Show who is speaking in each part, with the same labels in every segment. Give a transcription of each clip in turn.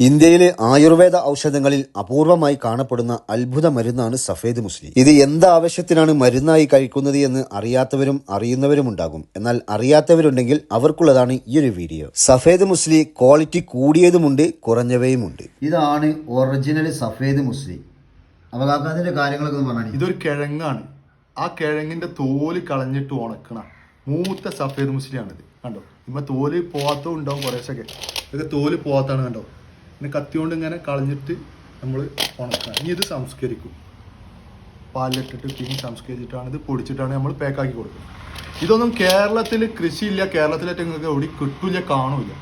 Speaker 1: ഇന്ത്യയിലെ ആയുർവേദ ഔഷധങ്ങളിൽ അപൂർവമായി കാണപ്പെടുന്ന അത്ഭുത മരുന്നാണ് സഫേദ് മുസ്ലിം. ഇത് എന്ത് ആവശ്യത്തിനാണ് മരുന്നായി കഴിക്കുന്നത് എന്ന് അറിയാത്തവരും അറിയുന്നവരും ഉണ്ടാകും എന്നാൽ അറിയാത്തവരുണ്ടെങ്കിൽ അവർക്കുള്ളതാണ് ഈ ഒരു വീഡിയോ. സഫേദ് മുസ്ലി ക്വാളിറ്റി കൂടിയതുമുണ്ട് കുറഞ്ഞവയുമുണ്ട്. ഇതാണ് ഒറിജിനൽ സഫേദ് മുസ്ലി. അവകാശത്തിന്റെ കാര്യങ്ങളൊക്കെ പറഞ്ഞു
Speaker 2: ഇതൊരു കിഴങ്ങാണ്. ആ കിഴങ്ങിന്റെ തോൽ കളഞ്ഞിട്ട് ഉണക്കണ മൂത്ത സഫേദ് മുസ്ലിയാണിത്. കണ്ടോ? ഇമ്മ തോൽ പോവാത്തതും ഉണ്ടാവും കുറേശ്ശൊക്കെ. ഇതൊക്കെ തോൽ പോവാത്താണ് കണ്ടോ? പിന്നെ കത്തിയോണ്ട് ഇങ്ങനെ കളഞ്ഞിട്ട് നമ്മൾ ഉണക്കുക ഇനി ഇത് സംസ്കരിക്കും. പാലിലിട്ടിട്ട് പിന്നെ സംസ്കരിച്ചിട്ടാണ് ഇത് പൊടിച്ചിട്ടാണ് നമ്മൾ പാക്കാക്കി കൊടുക്കുന്നത് ഇതൊന്നും കേരളത്തിൽ കൃഷിയില്ല. കേരളത്തിലായിട്ട് നിങ്ങൾക്ക് എവിടെ കിട്ടില്ല കാണില്ല.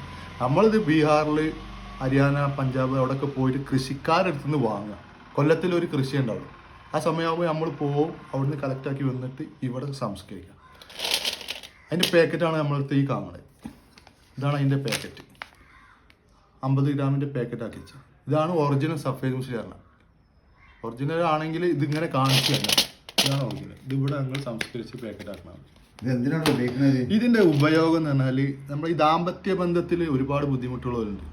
Speaker 2: നമ്മളിത് ബീഹാറിൽ ഹരിയാന പഞ്ചാബ് അവിടെയൊക്കെ പോയിട്ട് കൃഷിക്കാരടുത്ത് നിന്ന് വാങ്ങുക. കൊല്ലത്തിൽ ഒരു കൃഷി ഉണ്ടാവും ആ സമയമാകുമ്പോൾ നമ്മൾ പോവും അവിടുന്ന് കളക്ട് ആക്കി വന്നിട്ട് ഇവിടെ സംസ്കരിക്കാം അതിന്റെ പാക്കറ്റാണ് നമ്മളടുത്ത് ഈ കാണുന്നത്. ഇതാണ് അതിന്റെ പാക്കറ്റ് അമ്പത് ഗ്രാമിന്റെ പാക്കറ്റ് ആക്കി വെച്ചത്. ഇതാണ് ഒറിജിനൽ സഫേദ് മുസ്ലിം ഒറിജിനൽ ആണെങ്കിൽ ഇതിങ്ങനെ കാണിച്ചു തന്നെ ഇതാണ് ഒറിജിനൽ ഇത് ഇവിടെ ഞങ്ങൾ സംസ്കരിച്ച് പാക്കറ്റ് ആക്കണം.
Speaker 1: ഇത് എന്തിനാണ് ഉപയോഗിക്കുന്നത്?
Speaker 2: ഇതിന്റെ ഉപയോഗം എന്ന് പറഞ്ഞാൽ നമ്മൾ ഈ ദാമ്പത്യ ബന്ധത്തിൽ ഒരുപാട് ബുദ്ധിമുട്ടുള്ളവരുണ്ട്.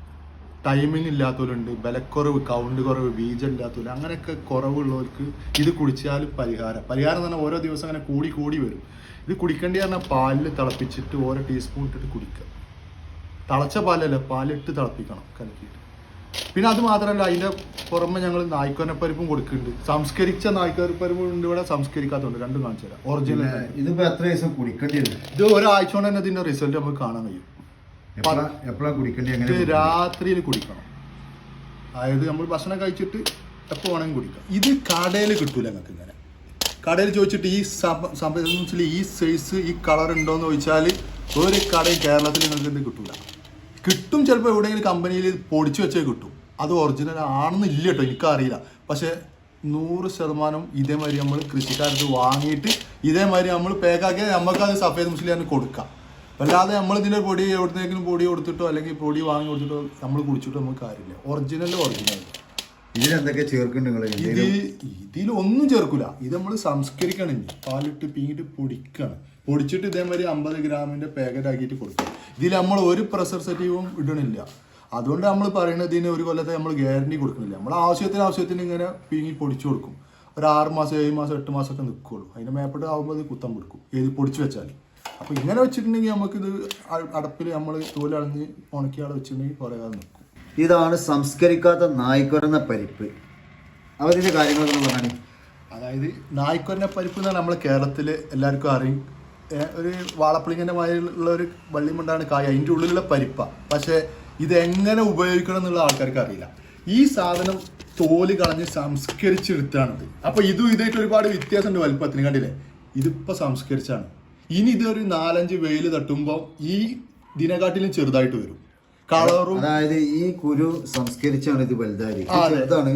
Speaker 2: ടൈമിംഗ് ഇല്ലാത്തവരുണ്ട് ബലക്കുറവ് കൗണ്ട് കുറവ് ബീജം ഇല്ലാത്തവർ അങ്ങനെയൊക്കെ കുറവുള്ളവർക്ക് ഇത് കുടിച്ചാൽ പരിഹാരം. പരിഹാരം എന്ന് പറഞ്ഞാൽ ഓരോ ദിവസം അങ്ങനെ കൂടി കൂടി വരും. ഇത് കുടിക്കേണ്ടി പറഞ്ഞാൽ പാലിൽ തിളപ്പിച്ചിട്ട് ഓരോ ടീസ്പൂൺ ഇട്ടിട്ട് കുടിക്കുക. തിളച്ച പാലല്ല? പാലിട്ട് തിളപ്പിക്കണം കലക്കിയിട്ട്. പിന്നെ അത് മാത്രമല്ല അതിന്റെ പുറമെ ഞങ്ങൾ നായ്ക്കോനപ്പരിപ്പും കൊടുക്കുന്നുണ്ട്. സംസ്കരിച്ച നായ്ക്കോനപ്പരിപ്പും ഉണ്ട് ഇവിടെ സംസ്കരിക്കാത്തതുണ്ട്. രണ്ടും കാണിച്ചു തരാം. ഒറിജിനൽ
Speaker 1: ഇതിപ്പോ എത്ര ദിവസം കുടിക്കേണ്ടി
Speaker 2: ഇത് ഒരാഴ്ച കൊണ്ട് തന്നെ ഇതിന്റെ റിസൾട്ട് നമുക്ക് കാണാൻ കഴിയും.
Speaker 1: എപ്പോഴാണ് കുടിക്കേണ്ടി?
Speaker 2: ഇത് രാത്രിയിൽ കുടിക്കണം. അതായത് നമ്മൾ ഭക്ഷണം കഴിച്ചിട്ട് എപ്പോൾ വേണമെങ്കിൽ കുടിക്കാം. ഇത് കടയിൽ കിട്ടൂല ഞങ്ങൾക്ക് ഇങ്ങനെ. കടയിൽ ചോദിച്ചിട്ട് ഈ സംബന്ധിച്ചാൽ ഈ സൈസ് ഈ കളർ ഉണ്ടോ എന്ന് ചോദിച്ചാൽ ഒരു കടയും കേരളത്തിൽ നിങ്ങൾക്ക് ഇത് കിട്ടൂല. കിട്ടും ചിലപ്പോൾ എവിടെയെങ്കിലും കമ്പനിയിൽ പൊടിച്ചു വെച്ചേ കിട്ടും. അത് ഒറിജിനൽ ആണെന്ന് ഇല്ല കേട്ടോ എനിക്കറിയില്ല. പക്ഷേ നൂറ് ശതമാനം ഇതേമാതിരി നമ്മൾ കൃഷിക്കാരത്ത് വാങ്ങിയിട്ട് ഇതേമാതിരി നമ്മൾ പേക്കാക്കിയാൽ നമുക്ക് അത് സഫേദ് മുസ്ലിം കൊടുക്കാം. അല്ലാതെ നമ്മൾ ഇതിന്റെ പൊടി എവിടുന്നെങ്കിലും പൊടി കൊടുത്തിട്ടോ അല്ലെങ്കിൽ പൊടി വാങ്ങി കൊടുത്തിട്ടോ നമ്മൾ കുടിച്ചിട്ടോ നമുക്ക് കാര്യമില്ല. ഒറിജിനൽ ഒറിജിനൽ
Speaker 1: ഇതിലെന്തൊക്കെ ചേർക്കുന്നുണ്ട്
Speaker 2: ഇത് ഇതിൽ ഇതിലൊന്നും ചേർക്കില്ല ഇത് നമ്മൾ സംസ്കരിക്കണം പാലിട്ട് പീങ്ങിട്ട് പൊടിക്കണം. പൊടിച്ചിട്ട് ഇതേമാതിരി അമ്പത് ഗ്രാമിന്റെ പാക്കറ്റ് ആക്കിയിട്ട് കൊടുക്കും ഇതിൽ നമ്മൾ ഒരു പ്രിസർവേറ്റീവും ഇടണില്ല. അതുകൊണ്ട് നമ്മൾ പറയുന്നത് ഇതിന് ഒരു കൊല്ലത്തെ നമ്മൾ ഗ്യാരണ്ടി കൊടുക്കുന്നില്ല നമ്മൾ ആവശ്യത്തിന് ആവശ്യത്തിന് ഇങ്ങനെ പീങ്ങി പൊടിച്ചു കൊടുക്കും. ഒരു ആറ് മാസം ഏഴ് മാസം എട്ട് മാസമൊക്കെ നിൽക്കുള്ളൂ അതിന്റെ മേപ്പെട്ട് ആകുമ്പോൾ ഇത് കുത്തം കൊടുക്കും ഏത് പൊടിച്ചു വെച്ചാൽ അപ്പോൾ ഇങ്ങനെ വെച്ചിട്ടുണ്ടെങ്കിൽ നമുക്കിത് അടപ്പിൽ നമ്മൾ തോലളഞ്ഞ് ഉണക്കി അവിടെ വെച്ചിട്ടുണ്ടെങ്കിൽ കുറേ കാലം നിൽക്കും
Speaker 1: ഇതാണ് സംസ്കരിക്കാത്ത നായ്ക്കൊരന്ന പരിപ്പ്. അവരുടെ കാര്യങ്ങളൊക്കെ പറഞ്ഞാൽ
Speaker 2: അതായത് നായ്ക്കൊന്ന പരിപ്പ് എന്ന് നമ്മൾ കേരളത്തിൽ എല്ലാവർക്കും അറിയും. ഒരു വാളപ്പിളിങ്ങന്റെ മാതിരിയുള്ള ഒരു വള്ളിമുണ്ടാണ് കായ. അതിന്റെ ഉള്ളിലുള്ള പരിപ്പ. പക്ഷേ ഇത് എങ്ങനെ ഉപയോഗിക്കണം എന്നുള്ള ആൾക്കാർക്ക് അറിയില്ല. ഈ സാധനം തോൽ കളഞ്ഞ് സംസ്കരിച്ചെടുത്താണിത് അപ്പൊ ഇതും ഇതായിട്ട് ഒരുപാട് വ്യത്യാസമുണ്ട് വലിപ്പത്തിന്. കണ്ടില്ലേ? ഇതിപ്പോ സംസ്കരിച്ചാണ്. ഇനി ഇതൊരു നാലഞ്ച് വെയിൽ തട്ടുമ്പോൾ ഈ ദിനകാട്ടിലും ചെറുതായിട്ട് വരും. കളറും
Speaker 1: അതായത് ഈ കുരു സംസ്കരിച്ചാണ് ഇത് വലുതായിരിക്കും ഇത്. ചെറുതാണ്.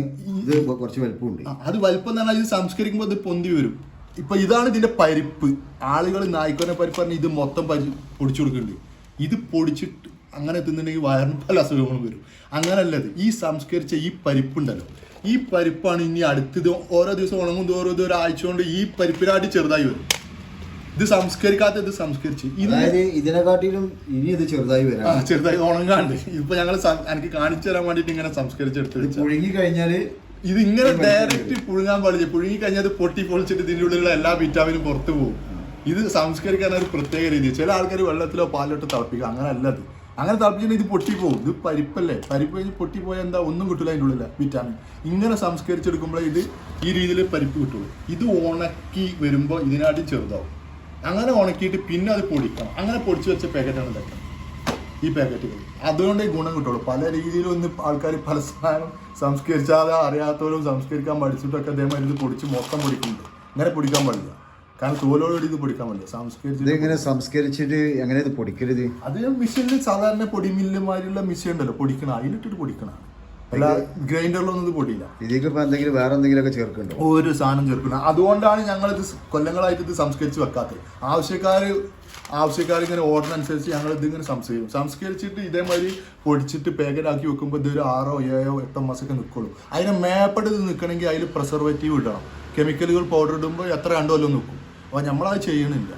Speaker 1: കുറച്ച് വലുപ്പമുണ്ട്.
Speaker 2: അത് വലുപ്പം എന്ന് പറഞ്ഞാൽ ഇത് സംസ്കരിക്കുമ്പോൾ ഇത് പൊന്തി വരും. ഇപ്പൊ ഇതാണ് ഇതിന്റെ പരിപ്പ്. ആളുകൾ നായ്ക്കോനെ പരിപ്പ് പറഞ്ഞ് ഇത് മൊത്തം പരി പൊടിച്ചു കൊടുക്കുന്നുണ്ട്. ഇത് പൊടിച്ചിട്ട് അങ്ങനെ തിന്നുണ്ടെങ്കിൽ വയറിന് പല അസുഖങ്ങളും വരും. അങ്ങനല്ലത്. ഈ സംസ്കരിച്ച ഈ പരിപ്പുണ്ടല്ലോ. ഈ പരിപ്പാണ് ഇനി അടുത്തത് ഓരോ ദിവസം ഉണങ്ങും ഓരോ ദിവസം ഒരാഴ്ച കൊണ്ട് ഈ പരിപ്പിനാട്ടി ചെറുതായി വരും. ഇത് സംസ്കരിക്കാത്ത ഇത് സംസ്കരിച്ച്.
Speaker 1: അതായത് ഇതിനെക്കാട്ടിലും ഇനി ഇത് ചെറുതായി വരാം.
Speaker 2: ചെറുതായി ഉണങ്ങാണ്ട്. ഇപ്പൊ ഞങ്ങൾ എനിക്ക് കാണിച്ചു തരാൻ വേണ്ടിട്ട് ഇങ്ങനെ സംസ്കരിച്ചെടുത്ത്.
Speaker 1: പുഴുങ്ങി കഴിഞ്ഞാൽ
Speaker 2: ഇത് ഇങ്ങനെ ഡയറക്റ്റ് പുഴുങ്ങാൻ പാടില്ല. പുഴുങ്ങി കഴിഞ്ഞാൽ അത് പൊട്ടി പൊളിച്ചിട്ട് ഇതിന്റെ ഉള്ളിലുള്ള എല്ലാ വിറ്റാമിനും പുറത്തു പോകും. ഇത് സംസ്കരിക്കാൻ ഒരു പ്രത്യേക രീതി ചില ആൾക്കാർ വെള്ളത്തിലോ പാലിലോട്ട് തിളപ്പിക്കുക അങ്ങനെ അല്ലത് അങ്ങനെ തിളപ്പിച്ചാൽ ഇത് പൊട്ടിപ്പോകും ഇത് പരിപ്പല്ലേ? പരിപ്പ് കഴിഞ്ഞ് പൊട്ടിപ്പോയാൽ എന്താ? ഒന്നും കിട്ടില്ല അതിന്റെ ഉള്ളില്ല വിറ്റാമിൻ ഇങ്ങനെ സംസ്കരിച്ചെടുക്കുമ്പോഴേ ഇത് ഈ രീതിയിൽ പരിപ്പ് കിട്ടുള്ളൂ. ഇത് ഉണക്കി വരുമ്പോൾ ഇതിനാട്ടി ചെറുതാവും. അങ്ങനെ ഉണക്കിയിട്ട് പിന്നെ അത് പൊടിക്കണം. അങ്ങനെ പൊടിച്ചു വെച്ച പാക്കറ്റാണ് ഇതൊക്കെ. ഈ പാക്കറ്റുകൾ അതുകൊണ്ട് ഈ ഗുണം കിട്ടുള്ളൂ. പല രീതിയിലും ഒന്ന് ആൾക്കാർ പല സാധനം സംസ്കരിച്ചാതെ അറിയാത്തവരും സംസ്കരിക്കാൻ പഠിച്ചിട്ടൊക്കെ അതേമാതിരി ഇത് പൊടിച്ച് മൊത്തം പൊടിക്കുന്നുണ്ട്. അങ്ങനെ പൊടിക്കാൻ പാടില്ല. കാരണം തോലോടുകൂടി ഇത് പൊടിക്കാൻ പാടില്ല.
Speaker 1: സംസ്കരിച്ചിട്ട്
Speaker 2: എങ്ങനെ
Speaker 1: ഇങ്ങനെ സംസ്കരിച്ചിട്ട് എങ്ങനെ ഇത് പൊടിക്കരുത്?
Speaker 2: അത് മെഷീനിൽ സാധാരണ പൊടി മില്ലുമാരിലുള്ള മെഷീൻ ഉണ്ടല്ലോ. പൊടിക്കണം അതിലിട്ടിട്ട് പൊടിക്കണം. ഗ്രൈൻഡറിലൊന്നും ഇത് പൊടിയില്ല
Speaker 1: ഇതിലേക്ക് ഇപ്പൊ എന്തെങ്കിലും വേറെ എന്തെങ്കിലുമൊക്കെ ചേർക്കുന്നുണ്ടോ?
Speaker 2: ഒരു സാധനം ചേർക്കണം അതുകൊണ്ടാണ് ഞങ്ങൾ ഇത് കൊല്ലങ്ങളായിട്ട് ഇത് സംസ്കരിച്ച് വെക്കാത്തത്. ആവശ്യക്കാർ ആവശ്യക്കാർ ഇങ്ങനെ ഓർഡർ അനുസരിച്ച് ഞങ്ങൾ ഇത് ഇങ്ങനെ സംസ്കരിക്കും. സംസ്കരിച്ചിട്ട് ഇതേമാതിരി പൊടിച്ചിട്ട് പാക്കറ്റാക്കി വെക്കുമ്പോൾ ഇതൊരു ആറോ ഏഴോ എട്ടോ മാസമൊക്കെ നിൽക്കുള്ളൂ അതിനെ മേപ്പെട്ട് ഇത് നിൽക്കണമെങ്കിൽ അതിൽ പ്രിസർവേറ്റീവ് ഇടണം. കെമിക്കലുകൾ പൗഡർ ഇടുമ്പോൾ എത്ര രണ്ടു കൊല്ലം നിൽക്കും അപ്പോൾ നമ്മളത് ചെയ്യണില്ല.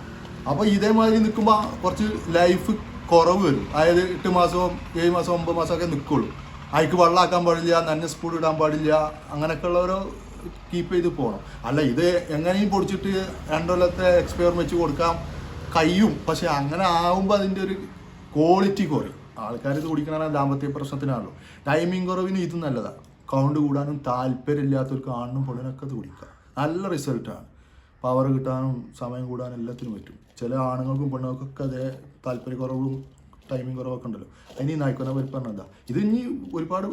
Speaker 2: അപ്പോൾ ഇതേമാതിരി നിൽക്കുമ്പോൾ കുറച്ച് ലൈഫ് കുറവ് വരും. അതായത് എട്ട് മാസവും ഏഴ് മാസം ഒമ്പത് മാസമൊക്കെ നിൽക്കുള്ളൂ അതിക്ക് വെള്ളമാക്കാൻ പാടില്ല നന്നെ സ്പൂഡ് ഇടാൻ പാടില്ല അങ്ങനെയൊക്കെ ഉള്ളവരോ കീപ്പ് ചെയ്ത് പോകണം അല്ല ഇത് എങ്ങനെയും പൊടിച്ചിട്ട് രണ്ടൊല്ലത്തെ എക്സ്പയർ വെച്ച് കൊടുക്കാം. കയ്യും പക്ഷെ അങ്ങനെ ആകുമ്പോൾ അതിന്റെ ഒരു ക്വാളിറ്റി കുറയും. ആൾക്കാർ ഇത് കുടിക്കണ ദാമ്പത്യ പ്രശ്നത്തിനാണല്ലോ. ടൈമിംഗ് കുറവിന് ഇത് നല്ലതാണ് കൗണ്ട് കൂടാനും താല്പര്യമില്ലാത്തവർക്ക് ആണിനും പൊള്ളിനൊക്കെ ഇത് കുടിക്കാം. നല്ല റിസൾട്ടാണ് പവർ കിട്ടാനും സമയം കൂടാനും എല്ലാത്തിനും പറ്റും. ചില ആണുങ്ങൾക്കും പെണ്ണുങ്ങൾക്കൊക്കെ അതേ താല്പര്യക്കുറവും ടൈമിംഗ് കുറവൊക്കെ ഉണ്ടല്ലോ. അതിന് ഈ നായ്ക്കൊന്ന പരിപ്പ് പറഞ്ഞതാ ഇത് ഇനി ഒരുപാട്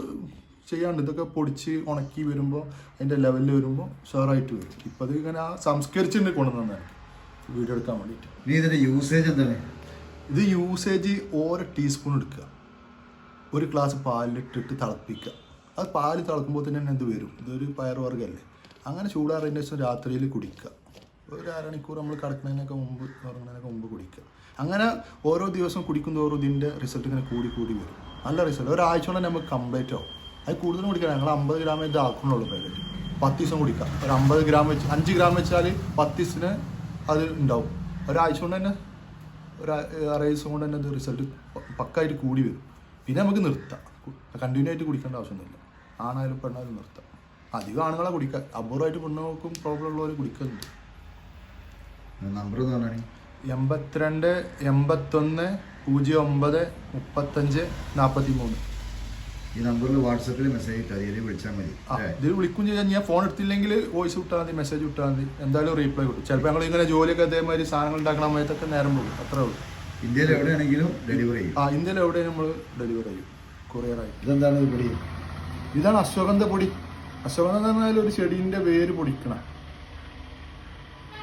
Speaker 2: ചെയ്യാണ്ട് ഇതൊക്കെ പൊടിച്ച് ഉണക്കി വരുമ്പോൾ അതിന്റെ ലെവലിൽ വരുമ്പോൾ ഷുവറായിട്ട് വരും. ഇപ്പം അത് ഇങ്ങനെ ആ സംസ്കരിച്ചിട്ട് കൊണ്ടുവന്നാണ് വീഡിയോ എടുക്കാൻ വേണ്ടിയിട്ട്.
Speaker 1: ഇനി ഇതിന്റെ യൂസേജ് എന്താണ്?
Speaker 2: ഇത് യൂസേജ് ഓരോ ടീസ്പൂൺ എടുക്കുക. ഒരു ഗ്ലാസ് പാലിലിട്ടിട്ട് തിളപ്പിക്കുക. അത് പാൽ തിളക്കുമ്പോൾ തന്നെ എന്ത് വരും? ഇതൊരു പയർ വർഗമല്ലേ അങ്ങനെ ചൂടാറിന്റെ ശേഷം രാത്രിയിൽ കുടിക്കുക. ഒരു അരമണിക്കൂർ നമ്മൾ കിടക്കുന്നതിനൊക്കെ മുമ്പ് ഉറങ്ങുന്നതിനൊക്കെ മുമ്പ് കുടിക്കുക. അങ്ങനെ ഓരോ ദിവസം കുടിക്കും തോറും ഇതിന്റെ റിസൾട്ട് ഇങ്ങനെ കൂടി കൂടി വരും. നല്ല റിസൾട്ട് ഒരാഴ്ച കൊണ്ട് നമുക്ക് കംപ്ലീറ്റ് ആവും. അത് കൂടുതലും കുടിക്കണം ഞങ്ങൾ അമ്പത് ഗ്രാം ഇത് ആക്കുന്നുള്ളൂ പാക്കറ്റ് പത്ത് ദിവസം കുടിക്കാം. ഒരു അമ്പത് ഗ്രാം വെച്ച് അഞ്ച് ഗ്രാം വെച്ചാൽ പത്ത് ദിവസത്തിന് അത് ഉണ്ടാവും. ഒരാഴ്ച കൊണ്ട് തന്നെ ഒരു അറേ ദിവസം കൊണ്ട് തന്നെ അത് റിസൾട്ട് പക്കായിട്ട് കൂടി വരും. പിന്നെ നമുക്ക് നിർത്താം. കണ്ടിന്യൂ ആയിട്ട് കുടിക്കേണ്ട ആവശ്യമൊന്നുമില്ല. ആണായാലും പെണ്ണായാലും നിർത്താം. അധികം ആണുങ്ങളെ കുടിക്കുക അപൂർവമായിട്ട് പെണ്ണുങ്ങൾക്കും പ്രോബ്ലം ഉള്ളവർ കുടിക്കുന്നുണ്ട്
Speaker 1: നമ്പർ എന്ന് പറഞ്ഞാൽ
Speaker 2: എൺപത്തിരണ്ട് എൺപത്തൊന്ന് പൂജ്യം ഒമ്പത് മുപ്പത്തഞ്ച് നാൽപ്പത്തി മൂന്ന്
Speaker 1: ഈ നമ്പറിൽ വാട്സപ്പിൽ മെസ്സേജ് ഇട്ടാൽ അതിൽ വിളിച്ചാൽ മതി
Speaker 2: ഇതിൽ വിളിക്കും ചെയ്താൽ ഞാൻ ഫോൺ എടുത്തില്ലെങ്കിൽ വോയിസ് വിട്ടാൽ മതി മെസ്സേജ് വിട്ടാൽ മതി. എന്തായാലും റീപ്ലൈ കിട്ടും. ചിലപ്പോൾ ഞങ്ങൾ ഇങ്ങനെ ജോലിയൊക്കെ അതേമാതിരി സാധനങ്ങൾ ഉണ്ടാക്കണ സമയത്തൊക്കെ നേരം പോകും. അത്രേ ഉള്ളൂ.
Speaker 1: ഇന്ത്യയിൽ എവിടെയാണെങ്കിലും ഡെലിവറി ചെയ്യും.
Speaker 2: ആ ഇന്ത്യയിൽ എവിടെയും നമ്മൾ ഡെലിവറി ചെയ്യും. കൊറിയറായി
Speaker 1: ഇതെന്താണ് പൊടി?
Speaker 2: ഇതാണ് അശ്വഗന്ധ പൊടി. അശ്വഗന്ധ എന്ന് പറഞ്ഞാൽ ഒരു ചെടീന്റെ വേര് പൊടിക്കണ.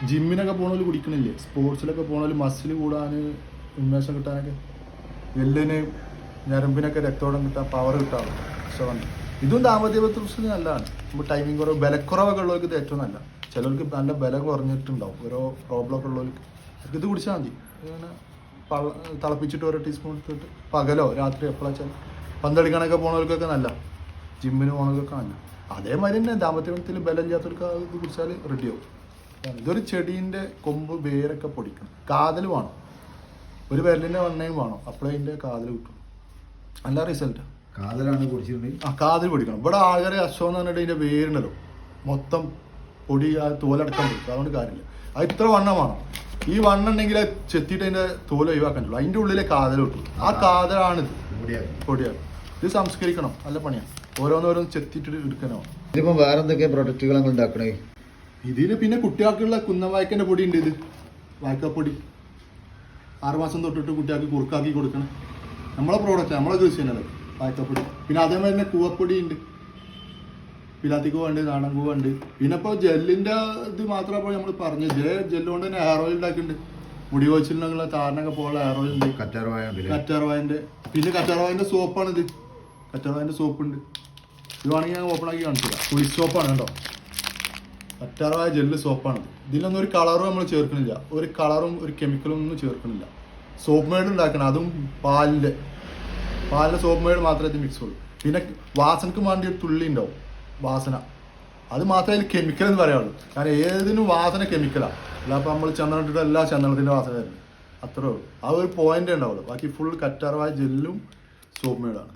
Speaker 2: ജിമ്മിനൊക്കെ പോണവര് കുടിക്കണില്ലേ? സ്പോർട്സിലൊക്കെ പോണവര് മസിൽ കൂടാൻ ഉന്മേഷം കിട്ടാനൊക്കെ? എല്ലിന് ഞരമ്പിനൊക്കെ രക്തോടം കിട്ടാൻ പവർ കിട്ടാൻ അശ്വഗന്ധ ഇതും ദാമ്പത്യ നല്ലതാണ്. ഇപ്പോൾ ടൈമിംഗ് കുറവ് ബലക്കുറവൊക്കെ ഉള്ളവർക്ക് ഇത് ഏറ്റവും നല്ല ചിലർക്ക് നല്ല ബലം കുറഞ്ഞിട്ടുണ്ടാവും. ഓരോ പ്രോബ്ലം ഒക്കെ ഉള്ളവർക്ക്. ഇത് കുടിച്ചാൽ മതി. ഇങ്ങനെ തിളപ്പിച്ചിട്ട് ഓരോ ടീസ്പൂൺ ഇട്ടിട്ട് പകലോ രാത്രി എപ്പോഴാ വെച്ചാൽ പന്തളിക്കണൊക്കെ പോണവർക്കൊക്കെ നല്ല ജിമ്മിന് പോണവർക്കൊക്കെ നല്ല അതേമാതിരി തന്നെ ദാമ്പത്യത്തിൽ ബലം ഇല്ലാത്തവർക്ക് അത് കുടിച്ചാൽ റെഡിയാവും ഇതൊരു ചെടീന്റെ കൊമ്പ് വേരൊക്കെ പൊടിക്കണം. കാതൽ വേണം. ഒരു വിരലിന്റെ വെണ്ണയും വേണം. അപ്പോഴേ അതിന്റെ കാതൽ കിട്ടും നല്ല റിസൾട്ട്
Speaker 1: കാതലാണ് പൊടിച്ചിട്ടുണ്ടെങ്കിൽ
Speaker 2: ആ കാതൽ പൊടിക്കണം. ഇവിടെ ആൾക്കാരെ അശ്വം എന്ന് പറഞ്ഞിട്ട് ഇതിന്റെ വേരുണ്ടല്ലോ മൊത്തം പൊടി ആ തോലടക്കം പറ്റും. അതുകൊണ്ട് കാര്യമില്ല. അത് ഇത്ര വണ്ണം വേണം. ഈ വണ്ണം ഉണ്ടെങ്കിൽ ചെത്തിയിട്ട് അതിന്റെ തോൽ ഒഴിവാക്കാൻ പറ്റുള്ളൂ. അതിന്റെ ഉള്ളിലെ കാതൽ കിട്ടും ആ കാതലാണിത്. പൊടിയാണ്. ഇത് സംസ്കരിക്കണം. നല്ല പണിയാണ്. ഓരോന്നോരോന്ന് ചെത്തിയിട്ട് എടുക്കണോ
Speaker 1: ഇതിപ്പോൾ വേറെ എന്തൊക്കെ പ്രൊഡക്റ്റുകൾ നമ്മൾ ഉണ്ടാക്കണേ?
Speaker 2: ഇതിൽ പിന്നെ കുട്ടികൾക്കുള്ള കുന്നവായ്ക്കന്റെ പൊടി ഉണ്ട് ഇത്. വായ്ക്കപ്പൊടി. ആറുമാസം തൊട്ടിട്ട് കുട്ടികൾക്ക് കുറുക്കാക്കി കൊടുക്കണം. നമ്മളെ പ്രോഡക്റ്റ് നമ്മളെ കൃഷി തന്നെ വായ്ക്കപ്പൊടി. പിന്നെ അതേമാതിരി തന്നെ കൂവപ്പൊടി ഉണ്ട് പിലാത്തിക്കൂവ ഉണ്ട് നാടൻ കൂവ ഉണ്ട്. പിന്നെ ഇപ്പോൾ ജെല്ലിന്റെ ഇത് മാത്രമേ ഇപ്പോൾ നമ്മൾ പറഞ്ഞു ജെ ജെല്ലുകൊണ്ട് തന്നെ ഹെയർ ഓയിൽ ഉണ്ടാക്കിയിട്ടുണ്ട്. മുടി കൊച്ചിലുള്ള താരനൊക്കെ പോലുള്ള ഹെയർ ഓയിൽ ഉണ്ട്. കറ്റാർവായന്റെ പിന്നെ കറ്റാർവായന്റെ സോപ്പാണ് ഇത് കറ്റാർവായന്റെ സോപ്പ് ഉണ്ട്. ഇത് വേണമെങ്കിൽ ഞാൻ ഓപ്പൺ ആക്കി കാണിച്ചു തരാം കുളി സോപ്പാണ് കേട്ടോ. കറ്റാർവായ ജെല്ല് സോപ്പാണ്. ഇതിലൊന്നും ഒരു കളറും നമ്മൾ ചേർക്കുന്നില്ല ഒരു കളറും ഒരു കെമിക്കലും ഒന്നും ചേർക്കുന്നില്ല സോപ്പ് മേഡ് ഉണ്ടാക്കണം അതും പാലിന്റെ പാലിന്റെ സോപ്പ് മേഡ് മാത്രമേ ഇത് മിക്സ് ഉള്ളൂ. പിന്നെ വാസനക്ക് വേണ്ടി ഒരു തുള്ളി ഉണ്ടാവും. വാസന. അത് മാത്രമേ അതിൽ കെമിക്കൽ എന്ന് പറയുള്ളൂ കാരണം ഏതിനും വാസന കെമിക്കലാണ് അല്ല അപ്പോൾ നമ്മൾ ചന്ദനം ഇട്ടിട്ട് എല്ലാ ചന്ദനത്തിന്റെ വാസന വരുന്നത്. അത്രേ ഉള്ളൂ. ആ ഒരു പോയിന്റ് ഉണ്ടാവുള്ളൂ. ബാക്കി ഫുൾ കറ്റാർവായ ജെല്ലും സോപ്പ് മെയ്ഡാണ്